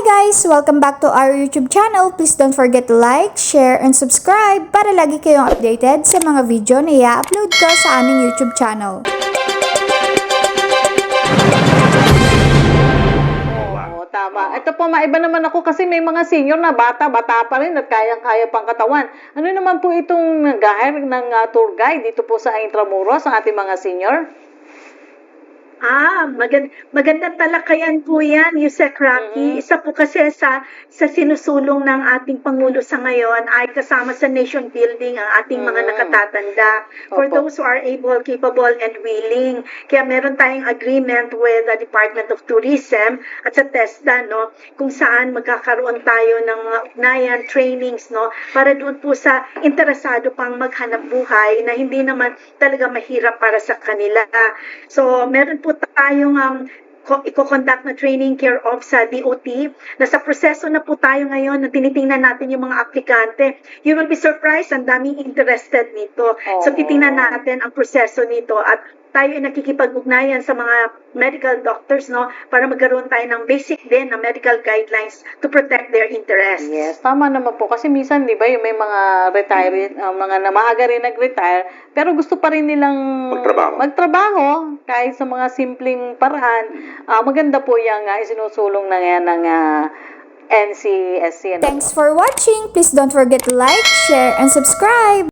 guys! Welcome back to our YouTube channel. Please don't forget to like, share, and subscribe para lagi kayong updated sa mga video na i-upload ko sa aming YouTube channel. Oo, tama. Ito po, maiba naman ako kasi may mga senior na bata, bata pa rin at kayang-kaya pang katawan. Ano naman po itong nag-hire ng ah, tour guide dito po sa Intramuros, ang ating mga senior? Ah, magand magandang talakayan po yan, Yusek Rocky. Mhm. Isa po kasi sa sa sinusulong ng ating Pangulo sa ngayon ay kasama sa nation building ang ating mga Mhm. nakatatanda. For Opo. those who are able, capable, and willing. Kaya meron tayong agreement with the Department of Tourism at sa TESDA, no, kung saan magkakaroon tayo ng mga ugnayan, trainings, no, para doon po sa interesado pang maghanap buhay na hindi naman talaga mahirap para sa kanila. So, meron po tayong um, iko-conduct na training care of sa DOT. Nasa proseso na po tayo ngayon na tinitingnan natin yung mga aplikante. You will be surprised, ang daming interested nito. Oo. So titingnan natin ang proseso nito at tayo ay nakikipag-ugnayan sa mga medical doctors no para magkaroon tayo ng basic din na medical guidelines to protect their interests. Yes, tama naman po. Kasi minsan, di ba, yung may mga retiree, ah, mga na maaga rin nag-retire, pero gusto pa rin nilang Magtrabaho. magtrabaho, kahit sa mga simpleng paraan. Ah, maganda po yung uh, isinusulong na yan ng ah, NCSC. Ano? Thanks for watching! Please don't forget to like, share, and subscribe!